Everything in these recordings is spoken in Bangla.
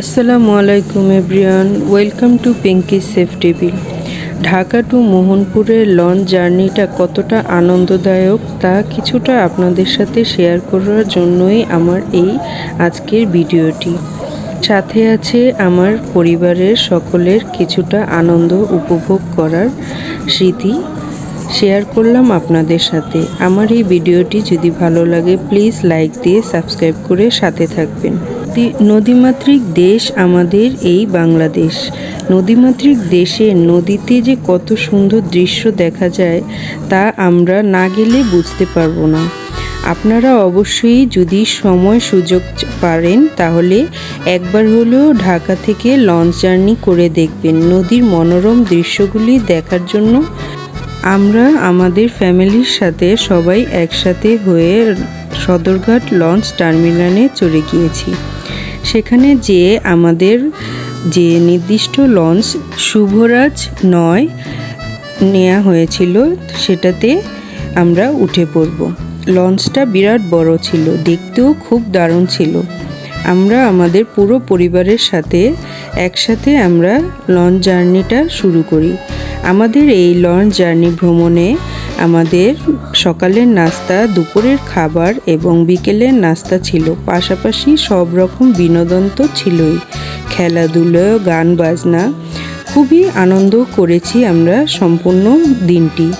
আসসালামু আলাইকুম everyone, welcome to Pinki safe table Dhaka to মোহনপুরের launch জার্নিটা কতটা আনন্দদায়ক তা কিছুটা আপনাদের সাথে শেয়ার করার জন্যই আমার এই আজকের ভিডিওটি। সাথে আছে আমার পরিবারের সকলের কিছুটা আনন্দ উপভোগ করার স্মৃতি শেয়ার করলাম আপনাদের সাথে। আমার এই ভিডিওটি যদি ভালো লাগে, প্লিজ লাইক দিয়ে সাবস্ক্রাইব করে সাথে থাকবেন। নদী- নদীমাতৃক দেশ আমাদের এই বাংলাদেশ। নদীমাতৃক দেশে নদীতে যে কত সুন্দর দৃশ্য দেখা যায়, তা আমরা না গেলে বুঝতে পারব না। আপনারা অবশ্যই যদি সময় সুযোগ পারেন, তাহলে একবার হলেও ঢাকা থেকে লঞ্চ জার্নি করে দেখবেন নদীর মনোরম দৃশ্যগুলি দেখার জন্য। আমরা, আমাদের ফ্যামিলির সাথে সবাই একসাথে হয়ে সদরঘাট লঞ্চ টার্মিনালে চলে গিয়েছি। সেখানে যে আমাদের যে নির্দিষ্ট লঞ্চ শুভরাজ নয় নেওয়া হয়েছিল, সেটাতে আমরা উঠে পড়ব। লঞ্চটা বিরাট বড় ছিল, দেখতেও খুব দারুণ ছিল। আমরা আমাদের পুরো পরিবারের সাথে একসাথে আমরা লঞ্চ জার্নিটা শুরু করি। আমাদের এই লঞ্চ জার্নি ভ্রমণে আমাদের সকালের নাস্তা, দুপুরের খাবার এবং বিকেলের নাস্তা ছিল। পাশাপাশি সব রকম বিনোদন তো ছিলই। খেলাধুলো, গান বাজনা, খুবই আনন্দ করেছি আমরা সম্পূর্ণ দিনটি।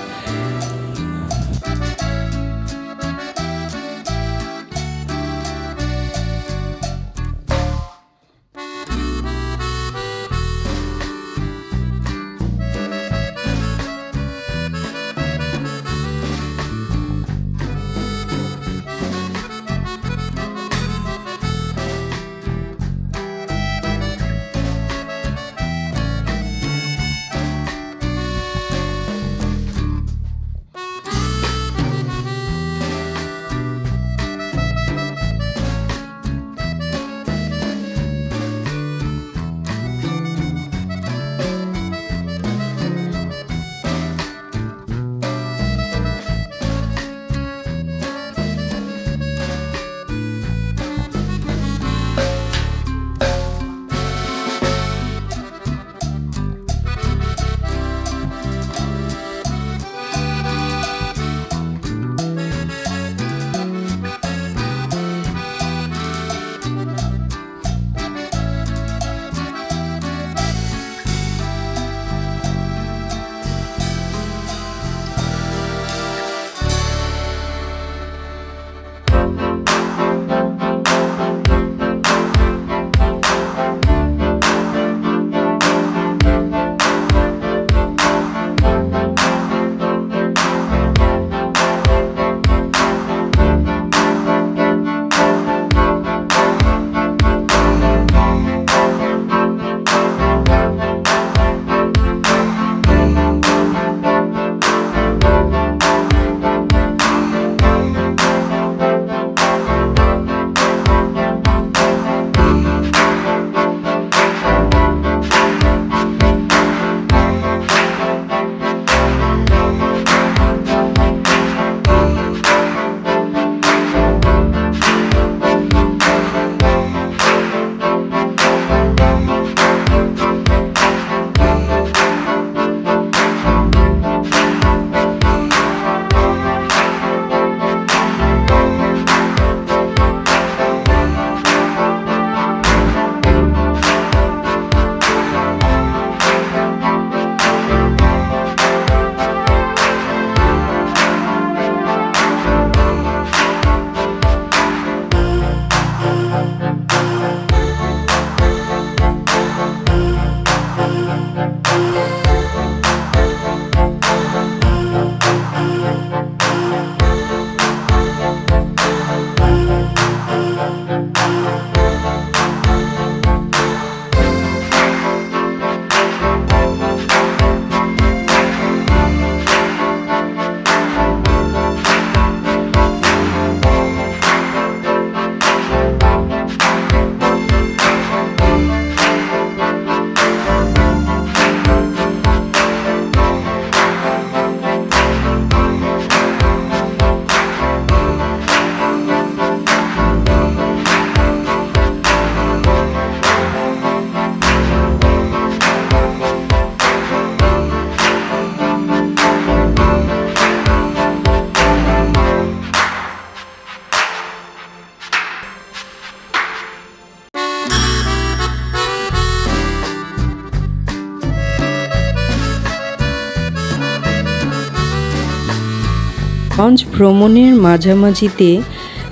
লঞ্চ ভ্রমণের মাঝামাঝিতে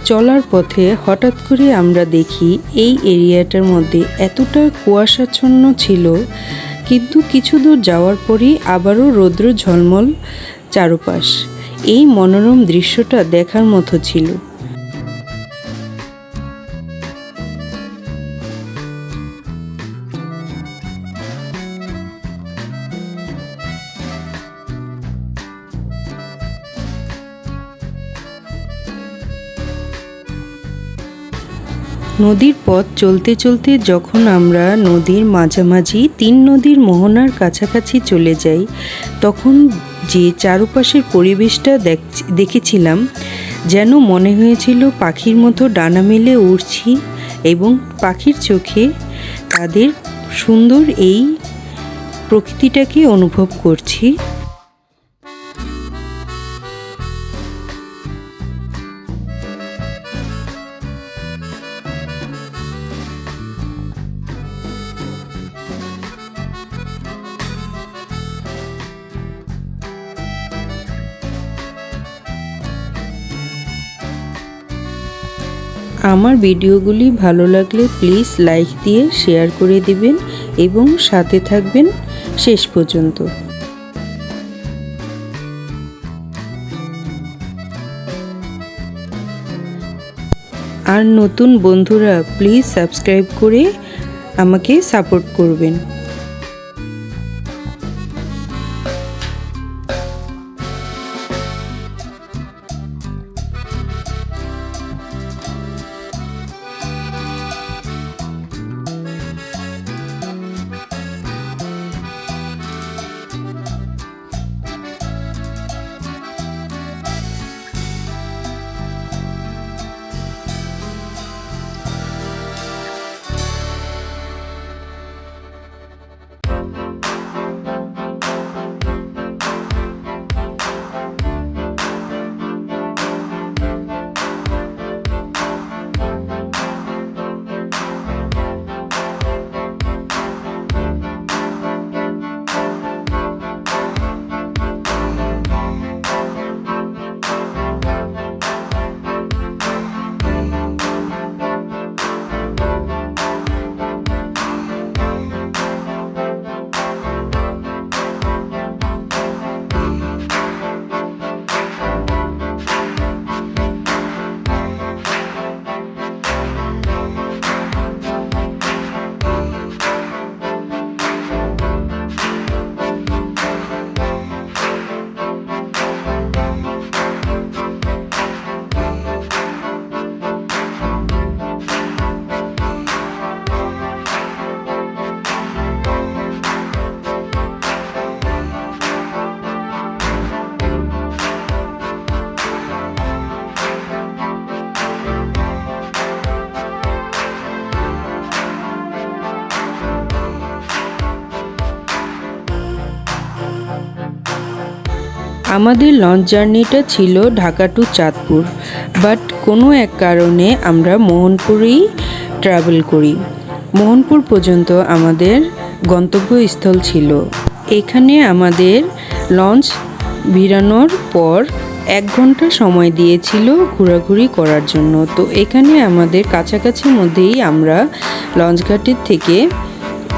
চলার পথে হঠাৎ করে আমরা দেখি এই এরিয়াটার মধ্যে এতটা কুয়াশাচ্ছন্ন ছিল, কিন্তু কিছু দূর যাওয়ার পরই আবারও রৌদ্র ঝলমল চারপাশ। এই মনোরম দৃশ্যটা দেখার মতো ছিল। নদীর পথ চলতে চলতে যখন আমরা নদীর মাঝামাঝি তিন নদীর মোহনার কাছাকাছি চলে যাই, তখন যে চারপাশের পরিবেশটা দেখ- দেখেছিলাম, যেন মনে হয়েছিল পাখির মতো ডানা মেলে উড়ছি এবং পাখির চোখে তাদের সুন্দর এই প্রকৃতিটাকে অনুভব করছি। আমার ভিডিওগুলি ভালো লাগলে প্লিজ লাইক দিয়ে শেয়ার করে দিবেন এবং সাথে থাকবেন শেষ পর্যন্ত। আর নতুন বন্ধুরা, প্লিজ সাবস্ক্রাইব করে আমাকে সাপোর্ট করবেন। আমাদের লঞ্চ জার্নিটা ছিল ঢাকা টু চাঁদপুর বাট কোনো এক কারণে আমরা মোহনপুরেই ট্রাভেল করি। মোহনপুর পর্যন্ত আমাদের গন্তব্যস্থল ছিল। এখানে আমাদের লঞ্চ ভিড়ানোর পর এক ঘণ্টা সময় দিয়েছিল ঘোরাঘুরি করার জন্য। তো এখানে আমাদের কাছাকাছি মধ্যেই আমরা লঞ্চঘাটের থেকে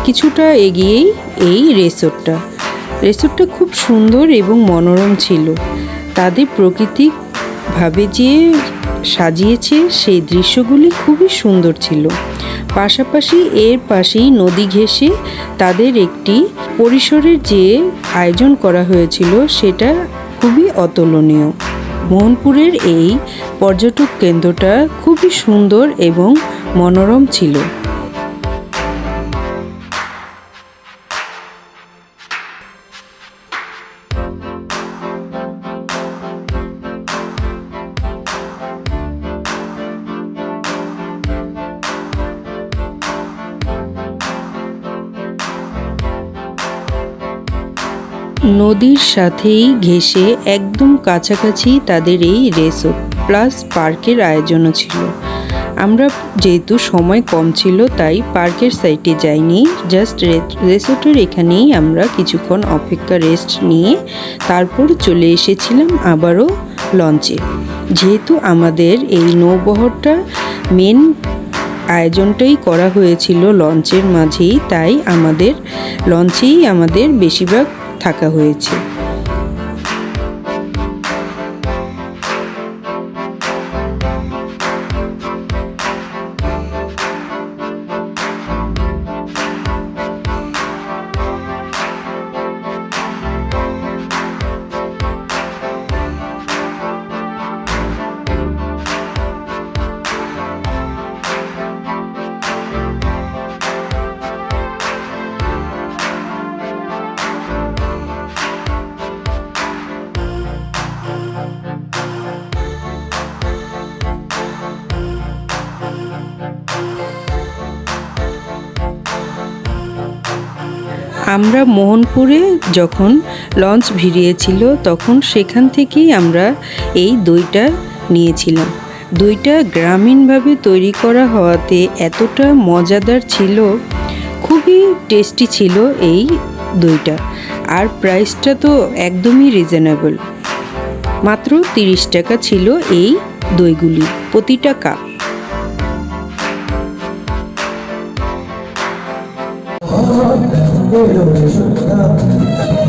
কিছুটা এগিয়েই এই রিসোর্টটা রিসোর্টটা খুব সুন্দর এবং মনোরম ছিল। তাদের প্রাকৃতিকভাবে যে সাজিয়েছে, সেই দৃশ্যগুলি খুবই সুন্দর ছিল। পাশাপাশি এর পাশেই নদী ঘেঁষে তাদের একটি পরিসরের যে আয়োজন করা হয়েছিল, সেটা খুবই অতুলনীয়। মোহনপুরের এই পর্যটক কেন্দ্রটা খুবই সুন্দর এবং মনোরম ছিল। নদীর সাথেই ঘেঁষে একদম কাছাকাছি তাদের এই রেসোর্ট প্লাস পার্কের আয়োজনও ছিল। আমরা যেহেতু সময় কম ছিল, তাই পার্কের সাইটে যাইনি। জাস্ট রেসোর্টের এখানেই আমরা কিছুক্ষণ অপেক্ষা রেস্ট নিয়ে তারপর চলে এসেছিলাম আবারও লঞ্চে। যেহেতু আমাদের এই নৌবহরটা মেন আয়োজনটাই করা হয়েছিল লঞ্চের মাঝেই, তাই আমাদের লঞ্চেই আমাদের বেশিরভাগ থাকা হয়েছে। আমরা মোহনপুরে যখন লঞ্চ ভিড়িয়েছিল, তখন সেখান থেকেই আমরা এই দইটা নিয়েছিলাম। দইটা গ্রামীণভাবে তৈরি করা হওয়াতে এতটা মজাদার ছিল, খুবই টেস্টি ছিল এই দইটা। আর প্রাইসটা তো একদমই রিজনেবল। মাত্র তিরিশ টাকা ছিল এই দইগুলি প্রতিটা কাপ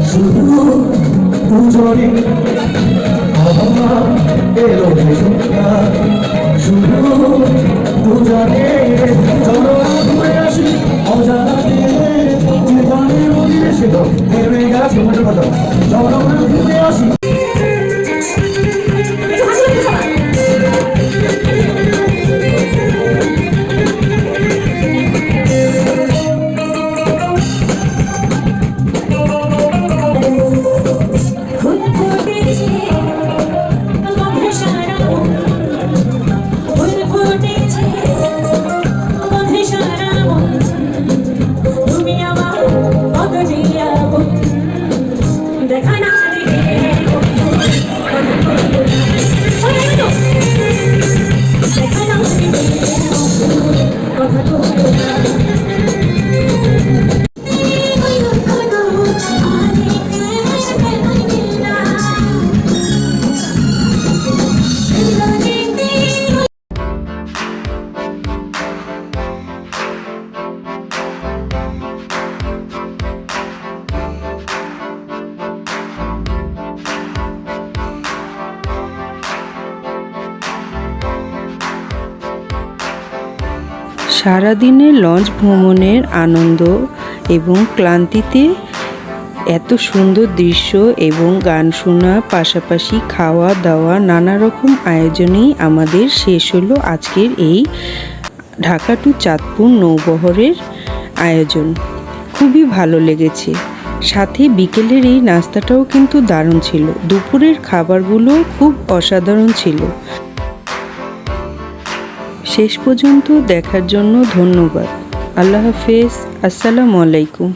শুধু দুজনে এলো শুধু দুজনে চলো ঘুরে আসি অজানা জীবনে মনে ছিল ভেবে গেছে মনে কথা চলো ঘুরে আসি সারাদিনের লঞ্চ ভ্রমণের আনন্দ এবং ক্লান্তিতে এত সুন্দর দৃশ্য এবং গান শোনা, পাশাপাশি খাওয়া দাওয়া নানা রকম আয়োজনেই আমাদের শেষ হলো আজকের এই ঢাকা টু চাঁদপুর নৌবহরের আয়োজন। খুবই ভালো লেগেছে। সাথে বিকেলের এই নাস্তাটাও কিন্তু দারুণ ছিল। দুপুরের খাবারগুলো খুব অসাধারণ ছিল। শেষ পর্যন্ত দেখার জন্য ধন্যবাদ। আল্লাহ হাফেজ। আসসালামু আলাইকুম।